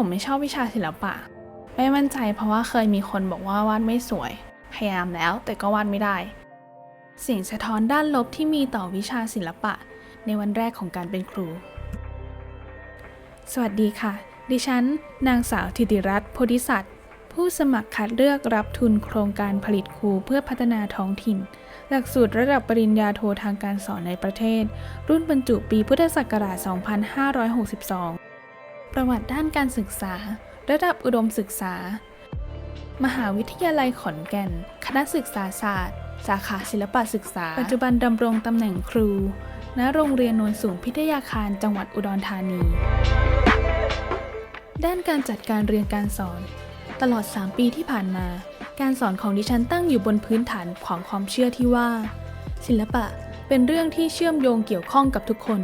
ผมไม่ชอบวิชาศิลปะ ไม่มั่นใจเพราะว่าเคยมีคนบอกว่าวาดไม่สวย พยายามแล้วแต่ก็วาดไม่ได้สียงสะท้อนด้านลบที่มีต่อวิชาศิลปะ ในวันแรกของการเป็นครู สวัสดีค่ะ ดิฉัน นางสาวธิติรัตน์โพธิสัตว์ผู้สมัครคัดเลือกรับทุนโครงการผลิตครูเพื่อพัฒนาท้องถิ่น หลักสูตรระดับปริญญาโททางการสอนในประเทศ รุ่นบรรจุปีพุทธศักราช 2562 ประวัติด้านการศึกษา ระดับอุดมศึกษา มหาวิทยาลัยขอนแก่น คณะศึกษาศาสตร์ สาขาศิลปศึกษา ปัจจุบันดำรงตำแหน่งครู ณ โรงเรียนโนนสูงพิทยาคารจังหวัดอุดรธานี ด้านการจัดการเรียนการสอน ตลอด 3 ปีที่ผ่านมา การสอนของดิฉันตั้งอยู่บนพื้นฐานของความเชื่อที่ว่า ศิลปะเป็นเรื่องที่เชื่อมโยงเกี่ยวข้องกับทุกคน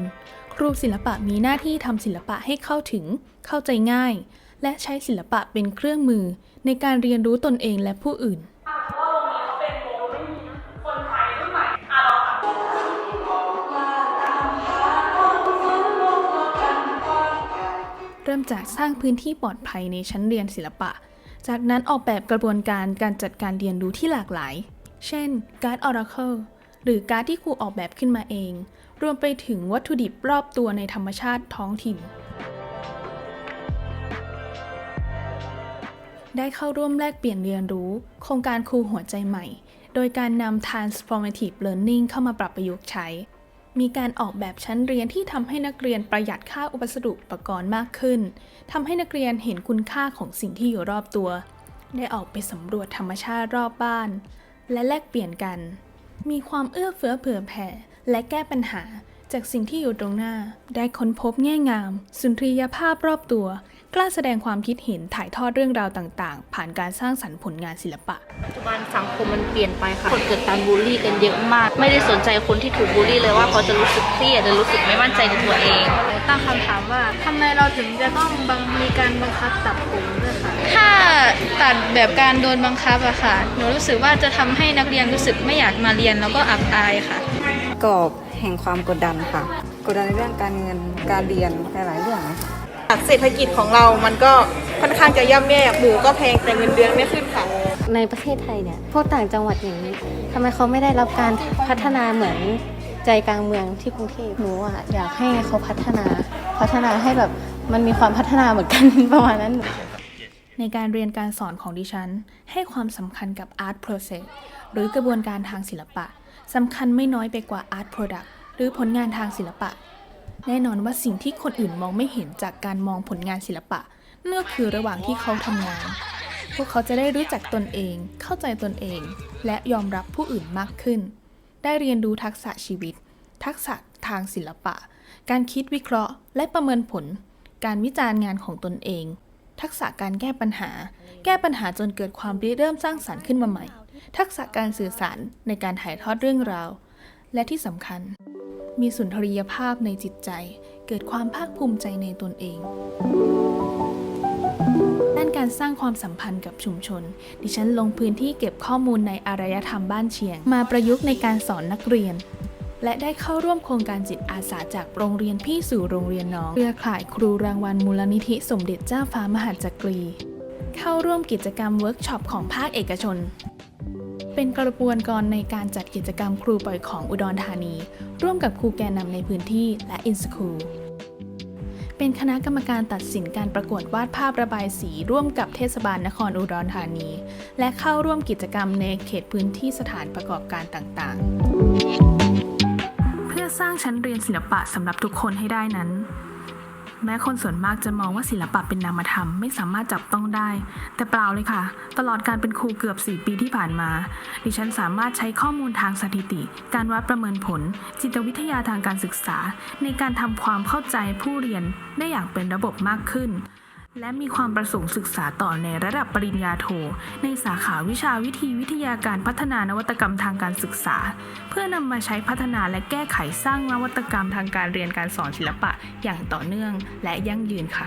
ครูศิลปะมีหน้าที่ทำศิลปะให้เข้าถึง เข้าใจง่าย และใช้ศิลปะเป็นเครื่องมือ ในการเรียนรู้ตนเองและผู้อื่นเริ่มจากสร้างพื้นที่ปลอดภัยในชั้นเรียนศิลปะ จากนั้นออกแบบกระบวนการการจัดการเรียนรู้ที่หลากหลาย เช่นการ์ด Oracle หรือการ์ดที่ครูออกแบบขึ้นมาเอง รวมไปถึงวัตถุดิบรอบตัวในธรรมชาติท้องถิ่น ได้เข้าร่วมแลกเปลี่ยนเรียนรู้ โครงการครูหัวใจใหม่ โดยการนำ transformative learning เข้ามาปรับประยุกต์ใช้ มีการออกแบบชั้นเรียนที่ทำให้นักเรียนประหยัดค่าอุปสดุอุปกรณ์มากขึ้นทำให้นักเรียนเห็นคุณค่าของสิ่งที่อยู่รอบตัว ได้ออกไปสำรวจธรรมชาติรอบบ้าน และแลกเปลี่ยนกัน มีความเอื้อเฟื้อเผื่อแผ่ และแก้ปัญหา จากสิ่งที่อยู่ตรงหน้า ได้ค้นพบแง่งาม สุนทรียภาพรอบตัว กล้าแสดงความคิดเห็นถ่ายทอดเรื่องราวต่างๆ ผ่านการสร้างสรรค์ผลงานศิลปะ ปัจจุบันสังคมมันเปลี่ยนไปค่ะคนเกิดการบูลลี่กันเยอะมาก ไม่ได้สนใจคนที่ถูกบูลลี่เลยว่าเขาจะรู้สึกเครียดหรือรู้สึกไม่มั่นใจในตัวเอง ตั้งคำถามว่าทำไมเราถึงจะต้องบังมีการบังคับตัดผมด้วยคะถ้าตัดแบบการโดนบังคับอะค่ะ หนูรู้สึกว่าจะทำให้นักเรียนรู้สึกไม่อยากมาเรียนแล้วก็อับอายค่ะ กรอบ แห่งความกดดันค่ะ กดดันในเรื่องการเงินการเรียนหลายๆเรื่องนะคะเศรษฐกิจของเรามันก็ค่อนข้างจะย่ำแย่หมูก็แพงแต่เงินเดือนไม่ขึ้นค่ะ ในประเทศไทยเนี่ยพวกต่างจังหวัดอย่างนี้ทำไมเขาไม่ได้รับการพัฒนาเหมือนใจกลางเมืองที่กรุงเทพหนูอะอยากให้เขาพัฒนา พัฒนาให้แบบมันมีความพัฒนาเหมือนกันประมาณนั้น ในการเรียนการสอนของดิฉัน ให้ความสำคัญกับ art process หรือกระบวนการทางศิลปะสำคัญไม่น้อยไปกว่า art product หรือผลงานทางศิลปะ แน่นอนว่าสิ่งที่คนอื่นมองไม่เห็นจากการมองผลงานศิลปะนั่นก็คือระหว่างที่เขาทำงาน พวกเขาจะได้รู้จักตนเอง เข้าใจตนเอง และยอมรับผู้อื่นมากขึ้น ได้เรียนรู้ทักษะชีวิต ทักษะทางศิลปะ การคิดวิเคราะห์ และประเมินผล การวิจารณ์งานของตนเอง ทักษะการแก้ปัญหา แก้ปัญหาจนเกิดความริเริ่มสร้างสรรค์ขึ้นมาใหม่ ทักษะการสื่อสารในการถ่ายทอดเรื่องราว และที่สำคัญ มีสุนทรียภาพในจิตใจ เกิดความภาคภูมิใจในตนเองด้านการสร้างความสัมพันธ์กับชุมชน ดิฉันลงพื้นที่เก็บข้อมูลในอารยธรรมบ้านเชียง มาประยุกต์ในการสอนนักเรียน และได้เข้าร่วมโครงการจิตอาสาจากโรงเรียนพี่สู่โรงเรียนน้องเครือข่ายครูรางวัลมูลนิธิสมเด็จเจ้าฟ้ามหาจักรี เข้าร่วมกิจกรรมเวิร์กช็อปของภาคเอกชน เป็นกระบวนการในการจัดกิจกรรมครูปล่อยของอุดรธานี ร่วมกับครูแกนนำในพื้นที่และอินสคูลเป็นคณะกรรมการตัดสินการประกวดวาดภาพระบายสีร่วมกับเทศบาลนครอุดรธานี และเข้าร่วมกิจกรรมในเขตพื้นที่สถานประกอบการต่างๆ สร้างชั้นเรียนศิลปะสำหรับทุกคนให้ได้นั้น แม้คนส่วนมากจะมองว่าศิลปะเป็นนามธรรมไม่สามารถจับต้องได้ แต่เปล่าเลยค่ะ ตลอดการเป็นครูเกือบ 4 ปีที่ผ่านมา ดิฉันสามารถใช้ข้อมูลทางสถิติ การวัดประเมินผล จิตวิทยาทางการศึกษา ในการทำความเข้าใจผู้เรียนได้อย่างเป็นระบบมากขึ้น และมีความประสงค์ศึกษาต่อในระดับปริญญาโท ในสาขาวิชาวิธีวิทยาการพัฒนานวัตกรรมทางการศึกษา เพื่อนำมาใช้พัฒนาและแก้ไขสร้างนวัตกรรมทางการเรียนการสอนศิลปะอย่างต่อเนื่องและยั่งยืนค่ะ